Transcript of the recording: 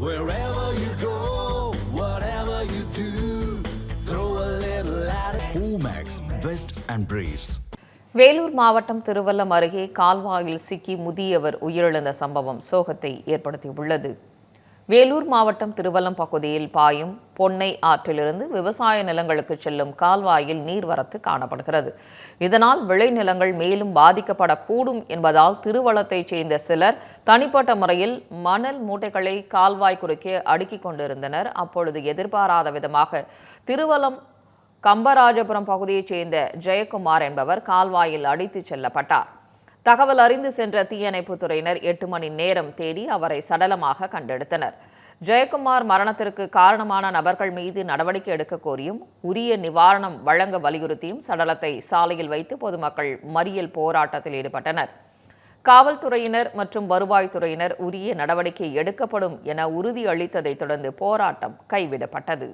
Wherever you go, whatever you do, throw a little at it. Omax, Vest and Briefs. Vellore மாவட்டம் திருவல்லம் அருகே கால்வாயில் சிக்கி முதியவர் உயிரிழந்த சம்பவம் சோகத்தை ஏற்படுத்தியுள்ளது வேலூர் மாவட்டம் திருவல்லம் பகுதியில் பாயும் பொன்னை ஆற்றிலிருந்து விவசாய நிலங்களுக்கு செல்லும் கால்வாயில் நீர்வரத்து காணப்படுகிறது. இதனால் விளைநிலங்கள் மேலும் பாதிக்கப்படக்கூடும் என்பதால் திருவளத்தைச் சேர்ந்த சிலர் தனிப்பட்ட முறையில் மணல் மூட்டைகளை கால்வாய் குறுக்கே அடுக்கிக் கொண்டிருந்தனர். அப்பொழுது எதிர்பாராத விதமாக திருவலம் கம்பராஜபுரம் பகுதியைச் சேர்ந்த ஜெயக்குமார் என்பவர் கால்வாயில் அடித்துச் செல்லப்பட்டார். தகவல் அறிந்து சென்ற தீயணைப்புத்துறையினர் எட்டு மணி நேரம் தேடி அவரை சடலமாக கண்டெடுத்தனர். ஜெயக்குமார் மரணத்திற்கு காரணமான நபர்கள் மீது நடவடிக்கை எடுக்க கோரியும் உரிய நிவாரணம் வழங்க வலியுறுத்தியும் சடலத்தை சாலையில் வைத்து பொதுமக்கள் மறியல் போராட்டத்தில் ஈடுபட்டனர். காவல்துறையினர் மற்றும் வருவாய்த்துறையினர் உரிய நடவடிக்கை எடுக்கப்படும் என உறுதியளித்ததைத் தொடர்ந்து போராட்டம் கைவிடப்பட்டது.